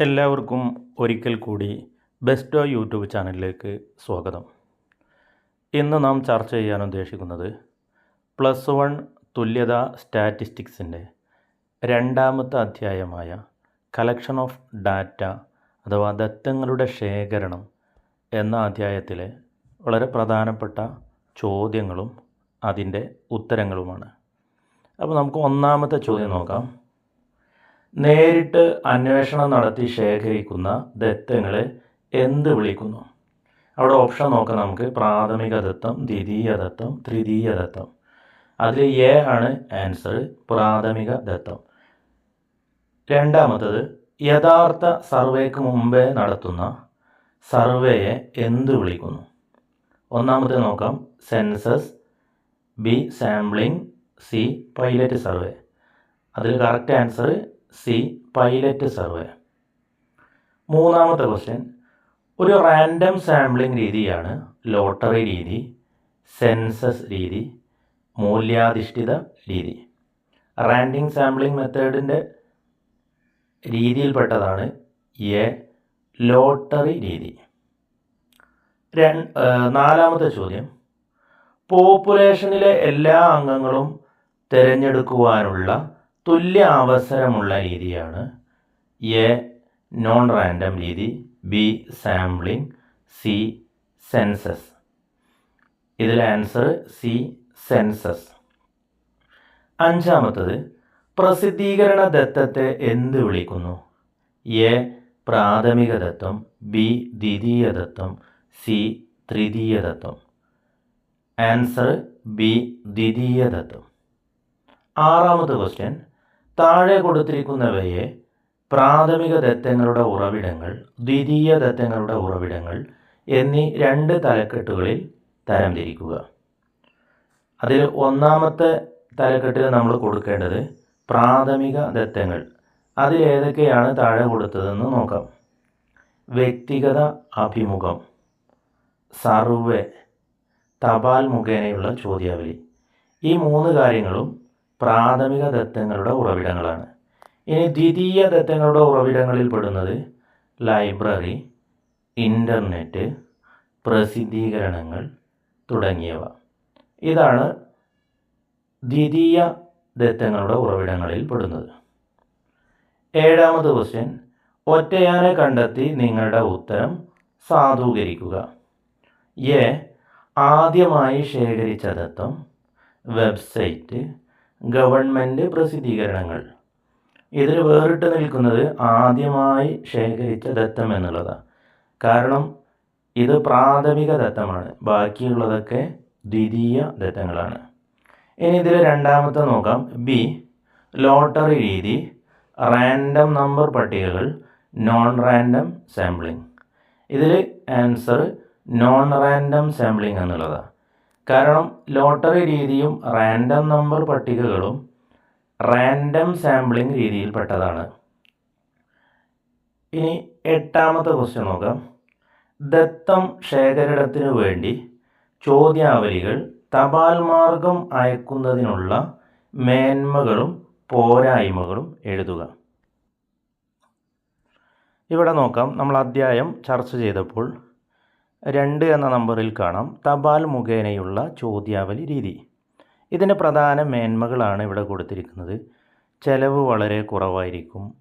എല്ലാവർക്കും ഒരിക്കൽ കൂടി ബെസ്റ്റോ യൂട്യൂബ് ചാനലിലേക്ക് സ്വാഗതം. ഇന്ന് നാം ചർച്ച ചെയ്യാൻ ഉദ്ദേശിക്കുന്നത് പ്ലസ് വൺ തുല്യത സ്റ്റാറ്റിസ്റ്റിക്സിന്റെ രണ്ടാമത്തെ അധ്യായമായ കളക്ഷൻ ഓഫ് ഡാറ്റ അഥവാ ദത്തങ്ങളുടെ ശേഖരണം എന്ന അധ്യായത്തിലെ വളരെ പ്രധാനപ്പെട്ട ചോദ്യങ്ങളും അതിന്റെ ഉത്തരങ്ങളുമാണ്. അപ്പോൾ നമുക്ക് ഒന്നാമത്തെ ചോദ്യം നോക്കാം. നേരിട്ട് അന്വേഷണം നടത്തി ശേഖരിക്കുന്ന ദത്തങ്ങളെ എന്ത് വിളിക്കുന്നു? അവിടെ ഓപ്ഷൻ നോക്കാം നമുക്ക്. പ്രാഥമിക ദത്തം ദ്വിതീയ ദത്തം തൃതീയ ദത്തം. അതിൽ എ ആണ് ആൻസർ പ്രാഥമിക ദത്തം. രണ്ടാമത്തത് യഥാർത്ഥ സർവേക്ക് മുമ്പേ നടത്തുന്ന സർവേയെ എന്ത് വിളിക്കുന്നു? ഒന്നാമത്തെ നോക്കാം. Census B sampling C pilot survey അതിൽ correct answer C pilot survey. മൂന്നാമത്തെ ക്വസ്റ്റ്യൻ ഒരു റാൻഡം സാമ്പിളിംഗ് രീതിയാണ് ലോട്ടറി രീതി സെൻസസ് രീതി മൂല്യാധിഷ്ഠിത രീതി. റാൻഡിംഗ് സാമ്പിളിംഗ് മെത്തേഡിന്റെ രീതിയിൽപ്പെട്ടതാണ് എ ലോട്ടറി രീതി. നാലാമത്തെ ചോദ്യം. പോപ്പുലേഷനിലെ എല്ലാ അംഗങ്ങളും തിരഞ്ഞെടുക്കുവാനുള്ള തുല്യ അവസരമുള്ള രീതിയാണ് എ നോൺ റാൻഡം രീതി ബി സാമ്പിളിംഗ് സി സെൻസസ് ഇതിൽ ആൻസർ സി സെൻസസ് അഞ്ചാമത്തത് പ്രസിദ്ധീകരണ ദത്തത്തെ എന്ത് വിളിക്കുന്നു? എ പ്രാഥമിക ദത്തം ബി ദ്വിതീയ ദത്തം സി തൃതീയ ദത്തം. ആൻസർ ബി ദ്വിതീയ ദത്തം. ആറാമത്തെ ക്വസ്റ്റ്യൻ താഴെ കൊടുത്തിരിക്കുന്നവയെ പ്രാഥമിക ദത്തങ്ങളുടെ ഉറവിടങ്ങൾ ദ്വിതീയ ദത്തങ്ങളുടെ ഉറവിടങ്ങൾ എന്നീ രണ്ട് തലക്കെട്ടുകളിൽ തരംതിരിക്കുക അതിൽ ഒന്നാമത്തെ തലക്കെട്ടിൽ നമ്മൾ കൊടുക്കേണ്ടത് പ്രാഥമിക ദത്തങ്ങൾ. അതിലേതൊക്കെയാണ് താഴെ കൊടുത്തതെന്ന് നോക്കാം. വ്യക്തിഗത അഭിമുഖം സർവേ തപാൽ മുഖേനയുള്ള ചോദ്യാവലി. ഈ മൂന്ന് കാര്യങ്ങളും പ്രാഥമിക ദത്തങ്ങളുടെ ഉറവിടങ്ങളാണ്. ഇനി ദ്വിതീയ ദത്തങ്ങളുടെ ഉറവിടങ്ങളിൽ പെടുന്നത് ലൈബ്രറി ഇന്റർനെറ്റ് പ്രസിദ്ധീകരണങ്ങൾ തുടങ്ങിയവ. ഇതാണ് ദ്വിതീയ ദത്തങ്ങളുടെ ഉറവിടങ്ങളിൽ പെടുന്നത്. ഏഴാമത് ക്വസ്റ്റ്യൻ ഒറ്റയാനെ കണ്ടെത്തി നിങ്ങളുടെ ഉത്തരം സാധൂകരിക്കുക. എ. ആദ്യമായി ശേഖരിച്ച ദത്തം വെബ്സൈറ്റ് ഗവൺമെന്റ് പ്രസിദ്ധീകരണങ്ങൾ. ഇതിൽ വേറിട്ട് നിൽക്കുന്നത് ആദ്യമായി ശേഖരിച്ച ദത്തം എന്നുള്ളതാണ് കാരണം ഇത് പ്രാഥമിക ദത്തമാണ്. ബാക്കിയുള്ളതൊക്കെ ദ്വിതീയ ദത്തങ്ങളാണ്. ഇനി ഇതിൽ രണ്ടാമത്തെ നോക്കാം. ബി ലോട്ടറി രീതി റാൻഡം നമ്പർ പട്ടികകൾ നോൺ റാൻഡം സാമ്പിളിംഗ് ഇതിൽ ആൻസർ നോൺ റാൻഡം സാമ്പിളിംഗ് എന്നുള്ളതാണ് കാരണം ലോട്ടറി രീതിയും റാൻഡം നമ്പർ പട്ടികകളും റാൻഡം സാമ്പിളിംഗ് രീതിയിൽപ്പെട്ടതാണ്. ഇനി എട്ടാമത്തെ ക്വസ്റ്റ്യൻ നോക്കാം. ദത്തം ശേഖരണത്തിനു വേണ്ടി ചോദ്യാവലികൾ തപാൽ മാർഗം അയക്കുന്നതിനുള്ള മേന്മകളും പോരായ്മകളും എഴുതുക. ഇവിടെ നോക്കാം. നമ്മൾ അധ്യായം ചർച്ച ചെയ്തപ്പോൾ രണ്ട് എന്ന നമ്പറിൽ കാണാം തപാൽ മുഖേനയുള്ള ചോദ്യാവലി രീതി. ഇതിന്റെ പ്രധാന മേന്മകളാണ് ഇവിടെ കൊടുത്തിരിക്കുന്നത്. ചെലവ് വളരെ കുറവായിരിക്കും.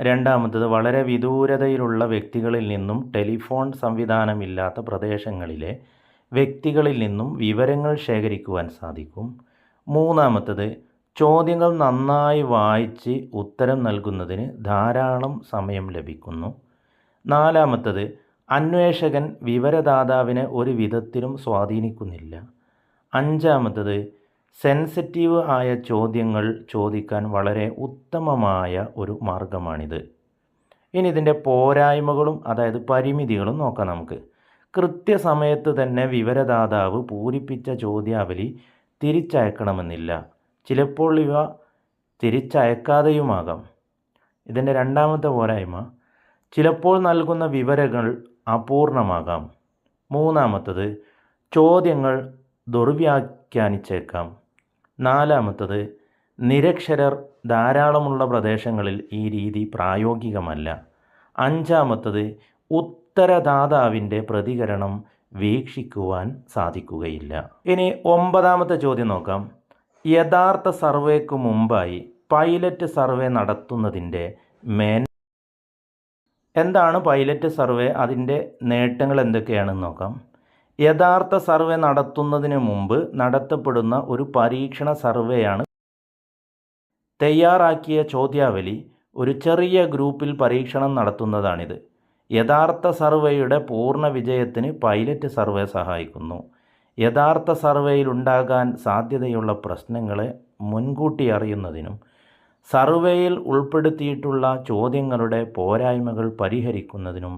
രണ്ടാമത്തത് വളരെ വിദൂരതയിലുള്ള വ്യക്തികളിൽ നിന്നും ടെലിഫോൺ സംവിധാനമില്ലാത്ത പ്രദേശങ്ങളിലെ വ്യക്തികളിൽ നിന്നും വിവരങ്ങൾ ശേഖരിക്കുവാൻ സാധിക്കും. മൂന്നാമത്തത് ചോദ്യങ്ങൾ നന്നായി വായിച്ച് ഉത്തരം നൽകുന്നതിന് ധാരാളം സമയം ലഭിക്കുന്നു. നാലാമത്തത് അന്വേഷകൻ വിവരദാതാവിനെ ഒരു വിധത്തിലും സ്വാധീനിക്കുന്നില്ല. അഞ്ചാമത്തത് സെൻസിറ്റീവ് ആയ ചോദ്യങ്ങൾ ചോദിക്കാൻ വളരെ ഉത്തമമായ ഒരു മാർഗമാണിത്. ഇനി ഇതിന്റെ പോരായ്മകളും അതായത് പരിമിതികളും നോക്കാം നമുക്ക്. കൃത്യസമയത്ത് തന്നെ വിവരദാതാവ് പൂരിപ്പിച്ച ചോദ്യാവലി തിരിച്ചയക്കണമെന്നില്ല. ചിലപ്പോൾ ഇവ തിരിച്ചയക്കാതെയുമാകാം. ഇതിന്റെ രണ്ടാമത്തെ പോരായ്മ ചിലപ്പോൾ നൽകുന്ന വിവരങ്ങൾ അപൂർണമാകാം. മൂന്നാമത്തത് ചോദ്യങ്ങൾ ദുർവ്യാഖ്യാനിച്ചേക്കാം. നാലാമത്തത് നിരക്ഷരർ ധാരാളമുള്ള പ്രദേശങ്ങളിൽ ഈ രീതി പ്രായോഗികമല്ല. അഞ്ചാമത്തത് ഉത്തരദാതാവിന്റെ പ്രതികരണം വീക്ഷിക്കുവാൻ സാധിക്കുകയില്ല. ഇനി ഒമ്പതാമത്തെ ചോദ്യം നോക്കാം. യഥാർത്ഥ സർവേക്ക് മുമ്പായി പൈലറ്റ് സർവേ നടത്തുന്നതിന്റെ മേൻ എന്താണ് പൈലറ്റ് സർവേ? അതിന്റെ നേട്ടങ്ങൾ എന്തൊക്കെയാണെന്ന് നോക്കാം. യഥാർത്ഥ സർവേ നടത്തുന്നതിന് മുമ്പ് നടത്തപ്പെടുന്ന ഒരു പരീക്ഷണ സർവേയാണ് തയ്യാറാക്കിയ ചോദ്യാവലി. ഒരു ചെറിയ ഗ്രൂപ്പിൽ പരീക്ഷണം നടത്തുന്നതാണിത്. യഥാർത്ഥ സർവേയുടെ പൂർണ വിജയത്തിന് പൈലറ്റ് സർവേ സഹായിക്കുന്നു. യഥാർത്ഥ സർവേയിൽ ഉണ്ടാകാൻ സാധ്യതയുള്ള പ്രശ്നങ്ങളെ മുൻകൂട്ടി അറിയുന്നതിനും സർവേയിൽ ഉൾപ്പെടുത്തിയിട്ടുള്ള ചോദ്യങ്ങളുടെ പോരായ്മകൾ പരിഹരിക്കുന്നതിനും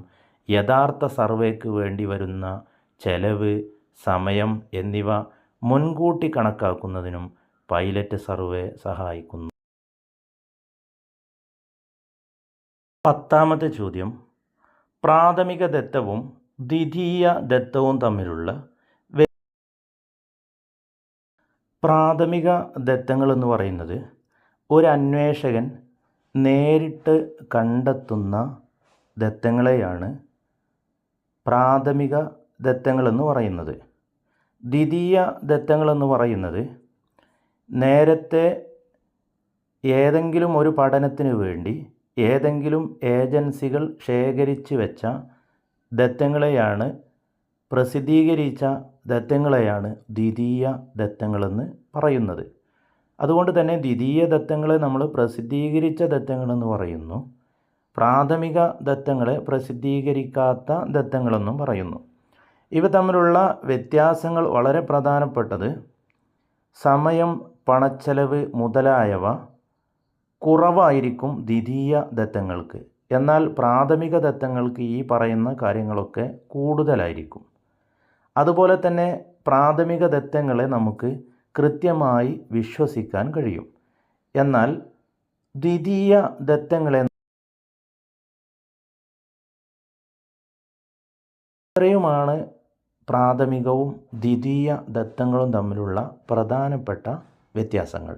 യഥാർത്ഥ സർവേക്ക് വേണ്ടി വരുന്ന ചെലവ് സമയം എന്നിവ മുൻകൂട്ടി കണക്കാക്കുന്നതിനും പൈലറ്റ് സർവേ സഹായിക്കുന്നു. പത്താമത്തെ ചോദ്യം. പ്രാഥമിക ദത്തവും ദ്വിതീയ ദത്തവും തമ്മിലുള്ള പ്രാഥമിക ദത്തങ്ങൾ എന്ന് പറയുന്നത് ഒരു അന്വേഷകൻ നേരിട്ട് കണ്ടെത്തുന്ന ദത്തങ്ങളെയാണ് പ്രാഥമിക ദത്തങ്ങളെന്ന് പറയുന്നത്. ദ്വിതീയ ദത്തങ്ങളെന്ന് പറയുന്നത് നേരത്തെ ഏതെങ്കിലും ഒരു പഠനത്തിന് വേണ്ടി ഏതെങ്കിലും ഏജൻസികൾ ശേഖരിച്ചു വെച്ച ദത്തങ്ങളെയാണ് പ്രസിദ്ധീകരിച്ച ദത്തങ്ങളെയാണ് ദ്വിതീയ ദത്തങ്ങളെന്ന് പറയുന്നത്. അതുകൊണ്ട് തന്നെ ദ്വിതീയ ദത്തങ്ങളെ നമ്മൾ പ്രസിദ്ധീകരിച്ച ദത്തങ്ങളെന്ന് പറയുന്നു. പ്രാഥമിക ദത്തങ്ങളെ പ്രസിദ്ധീകരിക്കാത്ത ദത്തങ്ങളെന്നും പറയുന്നു. ഇവ തമ്മിലുള്ള വ്യത്യാസങ്ങൾ വളരെ പ്രധാനപ്പെട്ടത് സമയം പണച്ചെലവ് മുതലായവ കുറവായിരിക്കും ദ്വിതീയ ദത്തങ്ങൾക്ക്. എന്നാൽ പ്രാഥമിക ദത്തങ്ങൾക്ക് ഈ പറയുന്ന കാര്യങ്ങളൊക്കെ കൂടുതലായിരിക്കും. അതുപോലെ തന്നെ പ്രാഥമിക ദത്തങ്ങളെ നമുക്ക് കൃത്യമായി വിശ്വസിക്കാൻ കഴിയും. എന്നാൽ ദ്വിതീയ ദത്തങ്ങളെ ഇത്രയുമാണ് പ്രാഥമികവും ദ്വിതീയ ദത്തങ്ങളും തമ്മിലുള്ള പ്രധാനപ്പെട്ട വ്യത്യാസങ്ങൾ.